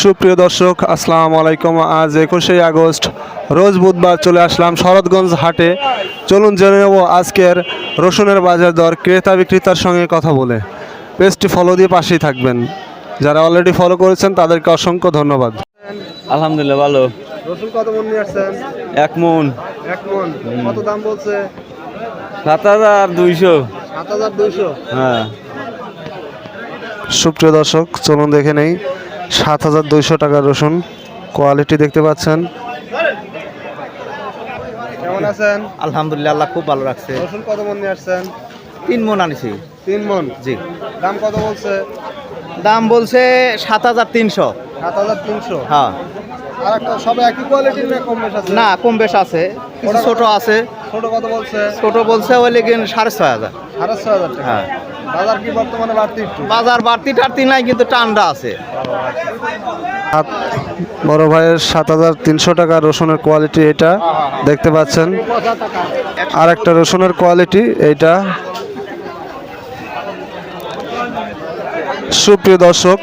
সুপ্রিয় দর্শক আসসালামু আলাইকুম। আজ একুশে আগস্ট রোজ বুধবার চলে আসলাম শরৎগঞ্জ হাটে। চলুন জেনে নেব আজকের রসুনের বাজার দর ক্রেতা বিক্রেতার সঙ্গে কথা বলে। পেজটি ফলো দিয়ে পাশেই থাকবেন। যারা অলরেডি ফলো করেছেন তাদেরকে অসংখ্য ধন্যবাদ। আলহামদুলিল্লাহ ভালো। রসুন কত মন নিয়ে আসছেন? এক মন। এক মন। কত দাম বলছে? সাত হাজার দুইশো। সাত হাজার দুইশো? হ্যাঁ। সুপ্রিয় দর্শক চলুন দেখে নেই। সাত হাজার দুইশো টাকার রসুন। কোয়ালিটি দেখতে পাচ্ছেন। কেমন আছেন? আলহামদুলিল্লাহ আল্লাহ খুব ভালো রাখছে। রসুন কত মন নিয়ে আসছেন? তিন মন আনিছি। তিন মন? জি। দাম কত বলছে? দাম বলছে সাত হাজার তিনশো। সাত হাজার তিনশো? হ্যাঁ। আর একটা সব একই কোয়ালিটির না কম বেশ আছে? না কম বেশ আছে। কিছু ছোট আছে। ছোট কত বলছে? ছোট বলছে ওই লেগেন সাড়ে ছয় হাজার। সাড়ে ছয় হাজার হ্যাঁ। বাজার কি বর্তমানে বাড়তি একটু? বাজার বাড়তি টাড়তি নাই কিন্তু টান্ডা আছে। বড় ভাইয়ের সাত হাজার তিনশো টাকা রসুনের কোয়ালিটি এটা দেখতে পাচ্ছেন। আর একটা রসুনের কোয়ালিটি এইটা। সুপ্রিয় দর্শক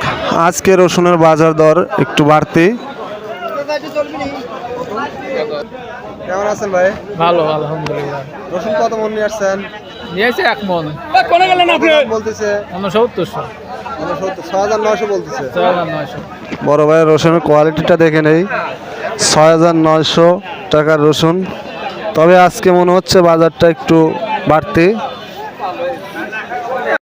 আজকে রসুনের বাজার দর একটু বাড়তি। কেমন আছেন ভাই? ভালো আলহামদুলিল্লাহ। রসুন কত মন নিয়ে আসছেন? নিয়েছে এক মন। উনসত্তরশো। ছয় হাজার নয়শো বলতেছে। নয়শো। বড় ভাইয়ের রসুনের কোয়ালিটিটা দেখে নেই। ছয় হাজার নয়শো টাকার রসুন। তবে আজকে মনে হচ্ছে বাজারটা একটু বাড়তি।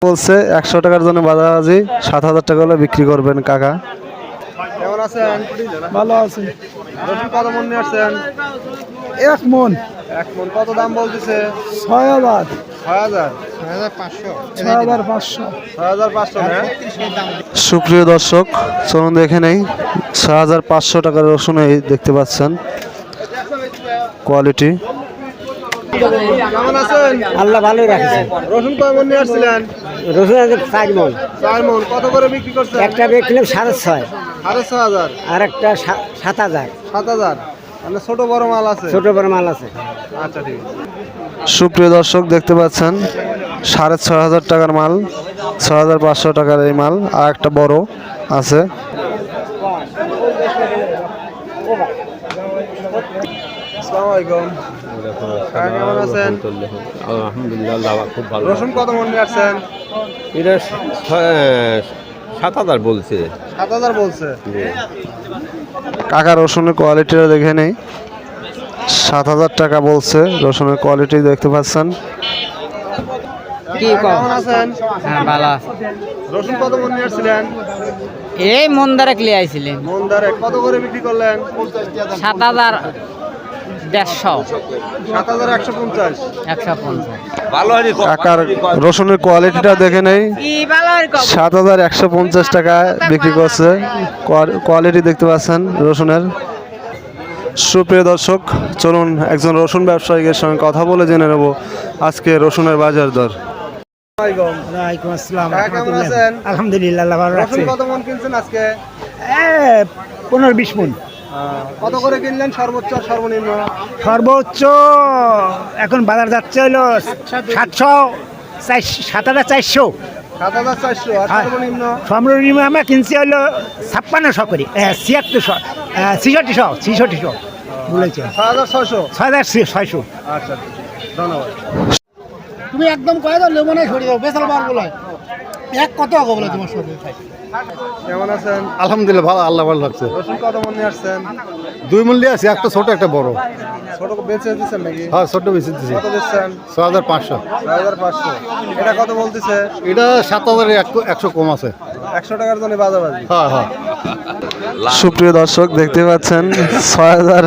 বলছে একশো টাকার জন্য বাজারাজি সাত হাজার টাকা হলে বিক্রি করবেন কাকা। কেমন আছেন? ভালো আছে। রসুন কত মন নিয়ে আসছেন? এক মন। এক মন কত দাম বলতেছে? ছয় হাজার। ছয় সুপ্রিয় দর্শক চলুন দেখে নেই ছয় হাজার পাঁচশো টাকার রসুন এই দেখতে পাচ্ছেন। কোয়ালিটি। আল্লাহ ভালোই রাখছে। রসুন কেমন নিয়ে আসছিলেন? রসুন আছে চার মন। চার মন। কত করে বিক্রি করছেন? একটা বেচছিলাম সাড়ে ছয়। সাড়ে ছয় হাজার। আর একটা সা- সাত হাজার। সাত হাজার। মানে ছোট বড় মাল আছে। ছোট বড় মাল আছে। আচ্ছা ঠিক আছে। সুপ্রিয় দর্শক দেখতে পাচ্ছেন সাড়ে ছয় হাজার টাকার মাল ছয় হাজার পাঁচশো টাকার এই মাল আর একটা বড় আছে। রসুন কত মন আসছেন? এটা সাত হাজার বলছে। সাত হাজার বলছে। কাকা রসুনের কোয়ালিটিটা দেখে নেই। সাত হাজার টাকা বলছে রসুনের কোয়ালিটি দেখতে পাচ্ছেন। কি কম কেমন আছেন? হ্যাঁ মন এই মন্দারে ক্লিয়ে আইছিলেন। মন্দারে কত করে বিক্রি করলেন? সাত হাজার রসুনের কোয়ালিটিটা দেখে নেই। সাত হাজার একশো পঞ্চাশ টাকা বিক্রি করছে। কোয়ালিটি দেখতে পাচ্ছেন রসুনের। সুপ্রিয় দর্শক চলুন একজন রসুন ব্যবসায়ীদের সঙ্গে কথা বলে জেনে নেব আজকে রসুনের বাজার দর? আলহামদুলিল্লাহ। ভালো রাখছে রসুন কত মন কিনছেন আজকে? পনেরো বিশ মন। কত করে কিনলেন? সর্বোচ্চ সর্বনিম্ন? সর্বোচ্চ এখন বাজার যাচ্ছে হলো সাতশো চার সাত হাজার চারশো। সাত চারশো হ্যাঁ। সর্বনিম্ন সর্বনিম্ন আমরা কিনছি হলো ছাপ্পান্নশো করে। ছিয়াত্তরশো ছিষট্টিশো ছিষট্টিশো বলেছে ছয় হাজার ছয়শো। ছয় হাজার আচ্ছা ধন্যবাদ। তুমি একদম কয়ে দাও লেমনে ছড়িয়ে দাও বেসাল বার বলে এক কত হবে বলে তোমার সাথে। কেমন আছেন? আলহামদুলিল্লাহ ভালো আল্লাহ ভালো লাগছে রসুন কত মন নিয়ে আসছেন? দুই মূল্যে আছে একটা ছোট একটা বড়। ছোট বেচে দিচ্ছেন নাকি? হ্যাঁ ছোট বেশি দিছি। কত ছ হাজার পাঁচশো। ছয় হাজার পাঁচশো। এটা কত বলতেছে? এটা সাত হাজার একশো কম আছে। একশো টাকার জন্য বাজাবাজি। হ্যাঁ হ্যাঁ। সুপ্রিয় দর্শক দেখতে পাচ্ছেন ছয় হাজার